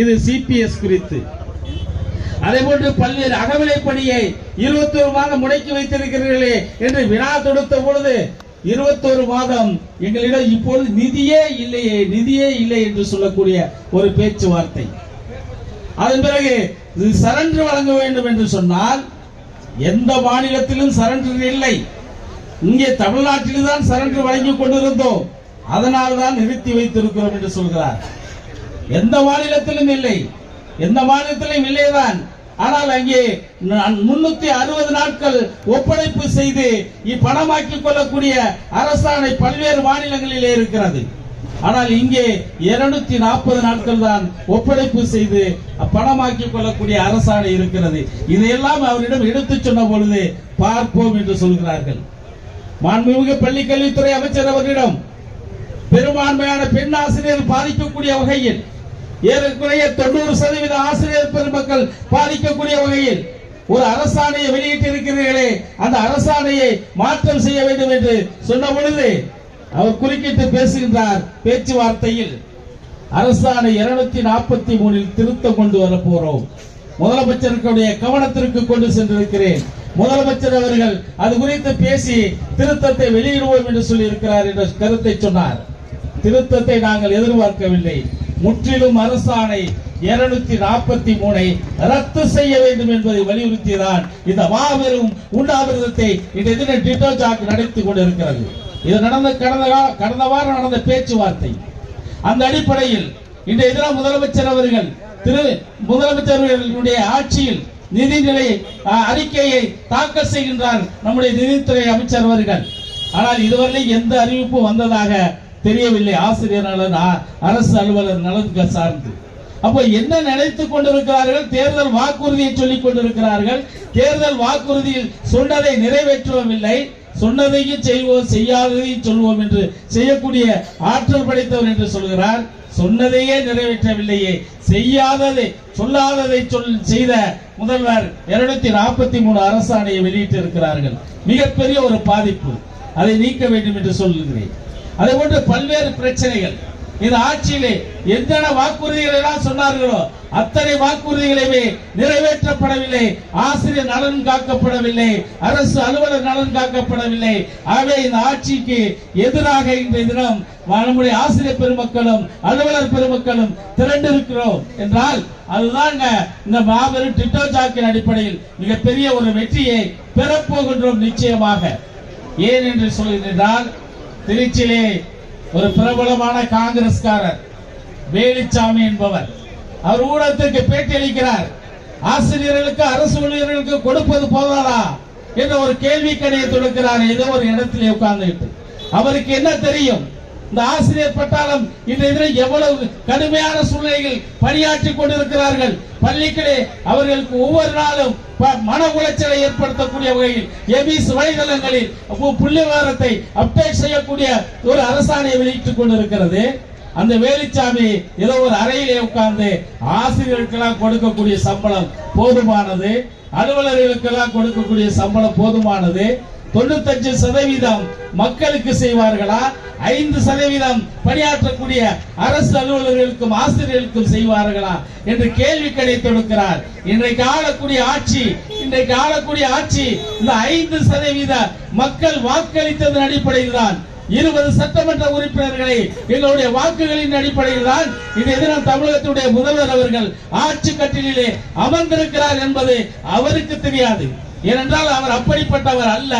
இது சிபிஎஸ் குறித்து. அதே போன்று பல்வேறு அகவிலைப்படியை பணியை இருபத்தோரு மாதம் முடக்கி வைத்திருக்கிறீர்களே என்று வினா தொடுத்த பொழுது இருபத்தோரு மாதம் எங்களிடம் இப்பொழுது நிதியே இல்லையே நிதியே இல்லை என்று சொல்லக்கூடிய ஒரு பேச்சுவார்த்தை. அதன் பிறகு சரண்டர் வழங்க வேண்டும் என்று சொன்னால் எந்த மாநிலத்திலும் சரண்டர் இல்லை. இங்கே தமிழ்நாட்டில் தான் சரண்டர் வழங்கி கொண்டிருந்தோம். அதனால் தான் நிறுத்தி வைத்திருக்கிறோம் என்று சொல்கிறார். எந்த மாநிலத்திலும் இல்லை. எந்த மாநிலத்திலும் இல்லைதான் ஆனால் அங்கே முன்னூத்தி அறுபது நாட்கள் ஒப்படைப்பு செய்து இப்பணமாக்கிக் கொள்ளக்கூடிய அரசாணை பல்வேறு மாநிலங்களிலே இருக்கிறது. ஆனால் இங்கே இருநூத்தி நாற்பது நாட்கள் தான் ஒப்படைப்பு செய்து பணமாக்கிக் கொள்ளக்கூடிய அரசாணை இருக்கிறது. இதையெல்லாம் அவரிடம் எடுத்துச் சொன்ன பொழுது பார்ப்போம் என்று சொல்கிறார்கள். மாண்புமிகு பள்ளி கல்வித்துறை அமைச்சர் அவர்களிடம் பெரும்பான்மையான பெண் ஆசிரியர் பாதிக்கக்கூடிய வகையில் ஏறக்குறைய தொண்ணூறு சதவீத ஆசிரியர் பெருமக்கள் பாதிக்கக்கூடிய வகையில் ஒரு அரசாணையை வெளியிட்டு இருக்கிறீர்களே அந்த அரசாணையை மாற்றம் செய்ய வேண்டும் என்று சொன்ன பொழுது அவர் குறுக்கிட்டு பேசுகின்றார் பேச்சுவார்த்தையில். அரசாணை இருநூத்தி நாற்பத்தி மூணில் திருத்தம் கொண்டு வர போறோம். முதலமைச்சருடைய கவனத்திற்கு கொண்டு சென்றிருக்கிறேன். முதலமைச்சர் அவர்கள் அது குறித்து பேசி திருத்தத்தை வெளியிடுவோம் என்று சொல்லி இருக்கிறார் என்ற கருத்தை சொன்னார். திருத்தத்தை நாங்கள் எதிர்பார்க்கவில்லை. முற்றிலும் அரசாணை இருநூத்தி நாற்பத்தி மூணை ரத்து செய்ய வேண்டும் என்பதை வலியுறுத்தியதான் இந்த மாபெரும் உண்ணாவிரதத்தை இன்றைய தினம் டிட்டோ ஜாக் நடத்தி கொண்டிருக்கிறது. இது நடந்த கடந்த கடந்த வாரம் நடந்த பேச்சுவார்த்தை. அந்த அடிப்படையில் இன்றைய தினம் முதலமைச்சர் அவர்கள் திரு முதலமைச்சர்களுடைய ஆட்சியில் நிதிநிலை அறிக்கையை தாக்கல் செய்கின்றார் நம்முடைய நிதித்துறை அமைச்சர் அவர்கள். ஆனால் இதுவரை எந்த அறிவிப்பும் வந்ததாக தெரியவில்லை. ஆசிரியர் நலன் அரசு அலுவலர் நலன் சார்ந்து. அப்போ என்ன நினைத்துக் கொண்டிருக்கிறார்கள்? தேர்தல் வாக்குறுதியை சொல்லிக் கொண்டிருக்கிறார்கள். தேர்தல் வாக்குறுதியில் சொன்னதை நிறைவேற்றவில்லை சொன்னதையும் செய்வோம் செய்யாததையும் சொல்வோம் என்று செய்யக்கூடிய ஆற்றல் படைத்தவர் என்று சொல்கிறார். சொன்னதையே நிறைவேற்றவில்லையே. செய்யாததை சொல்லாததை சொல் செய்த முதல்வர் இருநூத்தி நாற்பத்தி மூணு அரசாணையை வெளியிட்டு இருக்கிறார்கள் மிகப்பெரிய ஒரு பாதிப்பு. அதை நீக்க வேண்டும் என்று சொல்லுகிறேன். அதே போன்று பல்வேறு பிரச்சனைகள். இந்த ஆட்சியிலே எத்தனை வாக்குறுதிகள் எல்லாம் சொன்னார்களோ அத்தனை வாக்குறுதிகளையுமே நிறைவேற்றப்படவில்லை. ஆசிரியர் நலன் காக்கப்படவில்லை. அரசு அலுவலர் நலன் காக்கப்படவில்லை. ஆகவே இந்த ஆட்சிக்கு எதிராக இன்றைய தினம் நம்முடைய ஆசிரியர் பெருமக்களும் அலுவலர் பெருமக்களும் திரண்டிருக்கிறோம். என்றால் அதுதாங்க இந்த மாபெரும் டிட்டோ ஜாக்கின் அடிப்படையில் மிகப்பெரிய ஒரு வெற்றியை பெறப்போகின்றோம் நிச்சயமாக. ஏன் என்று சொல்கிறேன் திருச்சியிலே ஒரு பிரபலமான காங்கிரஸ்காரர் வேலுச்சாமி என்பவர். அவர் ஊடகத்திற்கு பேட்டி அளிக்கிறார் ஆசிரியர்களுக்கு அரசு ஊழியர்களுக்கு கொடுப்பது போதாதா? என்ற ஒரு கேள்வி கணையை தொடுக்கிறார். ஏதோ ஒரு இடத்திலே உட்கார்ந்துட்டு அவருக்கு என்ன தெரியும்? இந்த ஆசிரியர் பட்டாளம் இன்றைய எவ்வளவு கடுமையான சூழ்நிலையில் பணியாற்றி கொண்டிருக்கிறார்கள். பள்ளிகளே அவர்களுக்கு ஒவ்வொரு நாளும் மன உளைச்சலை ஏற்படுத்தக்கூடிய வகையில் எபிஸ் வலைதளங்களில் புள்ளிவாரத்தை அப்டேட் செய்யக்கூடிய ஒரு அரசாணையை வெளியிட்டுக் கொண்டிருக்கிறது. அந்த வேலுச்சாமி ஏதோ ஒரு அறையிலே உட்கார்ந்து ஆசிரியர்களுக்கெல்லாம் கொடுக்கக்கூடிய சம்பளம் போதுமானது அலுவலர்களுக்கெல்லாம் கொடுக்கக்கூடிய சம்பளம் போதுமானது. தொண்ணூத்தஞ்சு சதவீதம் மக்களுக்கு செய்வார்களா? ஐந்து சதவீதம் பணியாற்றக்கூடிய அரசு அலுவலர்களுக்கும் ஆசிரியர்களுக்கும் செய்வார்களா? என்று கேள்வி கடை தொடுக்கிறார். இன்றைக்கு ஆளக்கூடிய ஆட்சி இன்றைக்கு ஆளக்கூடிய ஆட்சி இந்த ஐந்து சதவீத மக்கள் வாக்களித்ததன் அடிப்படையில் தான். இருபது சட்டமன்ற உறுப்பினர்களை எங்களுடைய வாக்குகளின் அடிப்படையில் தான் இன்றைய தினம் தமிழகத்துடைய முதல்வர் அவர்கள் ஆட்சி கட்டிலே அமர்ந்திருக்கிறார் என்பது அவருக்கு தெரியாது. ஏனென்றால் அவர் அப்படிப்பட்டவர் அல்ல.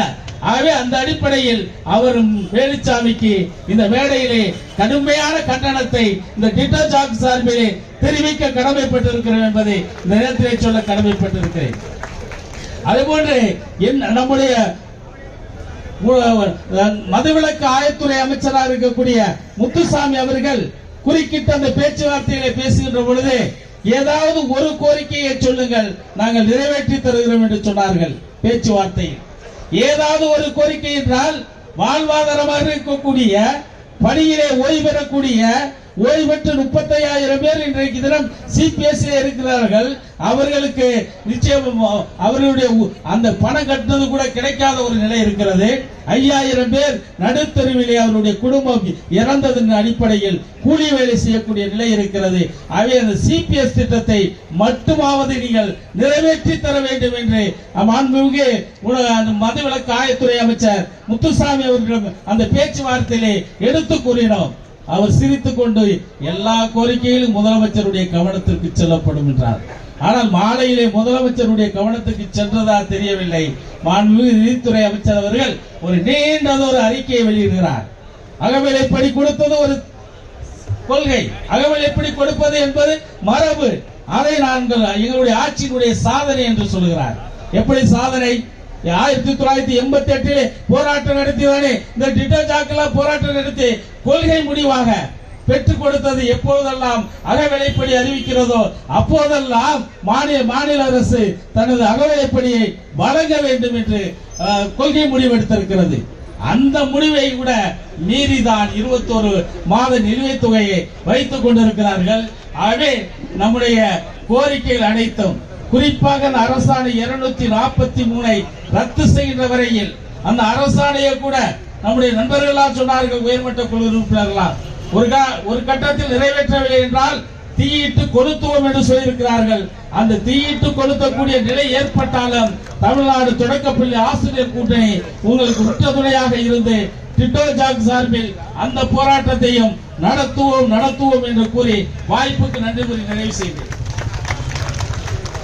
ஆகவே அந்த அடிப்படையில் அவரும் வேலுச்சாமிக்கு இந்த மேடையிலே கடுமையான கண்டனத்தை இந்த டிட்டோ சாக் சார்பிலே தெரிவிக்க கடமைப்பட்டிருக்கிறேன் என்பதை இந்த நேரத்திலே சொல்ல கடமைப்பட்டிருக்கிறேன். அதுபோன்று என் நம்முடைய மதுவிலக்கு ஆயத்துறை அமைச்சராக இருக்கக்கூடிய முத்துசாமி அவர்கள் குறுக்கிட்டு அந்த பேச்சுவார்த்தைகளை பேசுகின்ற பொழுது ஏதாவது ஒரு கோரிக்கையை சொல்லுங்கள் நாங்கள் நிறைவேற்றி தருகிறோம் என்று சொன்னார்கள் பேச்சுவார்த்தையில். ஏதாவது ஒரு கோரிக்கை என்றால் வாழ்வாதாரமாக இருக்கக்கூடிய பணியிலே ஓய்வு பெறக்கூடிய ஓய்வு முப்பத்தையாயிரம் பேர் இன்றைக்கு தினம் சிபிஎஸ் இருக்கிறார்கள். அவர்களுக்கு நிச்சயம் அவர்களுடைய உ- அந்த பணம் கட்டுறது கூட கிடைக்காத ஒரு நிலை இருக்கிறது. ஐயாயிரம் பேர் நடுத்தருவிலே அவருடைய குடும்பம் இறந்ததன் அடிப்படையில் கூலி வேலை செய்யக்கூடிய நிலை இருக்கிறது. ஆகவே அந்த சிபிஎஸ் திட்டத்தை மட்டுமாவது நீங்கள் நிறைவேற்றி தர வேண்டும் என்று மாண்புமிகு அந்த மதுவிலக்கு ஆயத்துறை அமைச்சர் முத்துசாமி அவர்களிடம் அந்த பேச்சுவார்த்தையிலே எடுத்து கூறினோம். அவர் சிரித்துக் கொண்டு எல்லா கோரிக்கையிலும் முதலமைச்சருடைய கவனத்திற்கு செல்லப்படும் என்றார். ஆனால் மாலையிலே முதலமைச்சருடைய கவனத்துக்கு சென்றதா தெரியவில்லை. மாண்புமிகு நிதித்துறை அமைச்சர் அவர்கள் ஒரு நீண்டதொரு அறிக்கையை வெளியிடுகிறார். அகவிலைப்படி கொடுத்தது ஒரு கொள்கை? அகவல் எப்படி கொடுப்பது என்பது மரபு. அதை நாங்கள் எங்களுடைய ஆட்சியினுடைய சாதனை என்று சொல்கிறார். எப்படி சாதனை? ஆயிரத்தி தொள்ளாயிரத்தி எண்பத்தி எட்டில் போராட்டம் நடத்திதானே இந்த டிட்டோ ஜாக்கெல்லாம் போராட்டம் நடத்தி கொள்கை முடிவாக பெற்றுக் கொடுத்தது எப்போதெல்லாம் அகவிலைப்படி அறிவிக்கிறதோ அப்போதெல்லாம் மாநில மாநில அரசு தனது அகவிலைப்படியை வழங்க வேண்டும் என்று கொள்கை முடிவெடுத்திருக்கிறது. அந்த முடிவை கூட மீறிதான் இருபத்தோரு மாத நிலுவைத் தொகையை வைத்துக் கொண்டிருக்கிறார்கள். ஆகவே நம்முடைய கோரிக்கைகள் அனைத்தும் குறிப்பாக அந்த அரசாணை இருநூத்தி நாற்பத்தி மூணை ரத்து செய்கின்ற வரையில் அந்த அரசாணையை கூட நம்முடைய நண்பர்களால் சொன்னார்கள் உயர்மட்ட குழு உறுப்பினர்களால் ஒரு ஒரு கட்டத்தில் நிறைவேற்றவில்லை என்றால் தீயிட்டு கொளுத்துவோம் என்று சொல்லியிருக்கிறார்கள். அந்த தீயிட்டு கொளுத்தக்கூடிய நிலை ஏற்பட்டாலும் தமிழ்நாடு தொடக்கப்பள்ளி ஆசிரியர் கூட்டணி உங்களுக்கு உற்ற துணையாக இருந்து டிட்டோ ஜாக் சார்பில் அந்த போராட்டத்தையும் நடத்துவோம் நடத்துவோம் என்று கூறி வாய்ப்புக்கு நன்றி கூறி நிறைவு செய்தேன்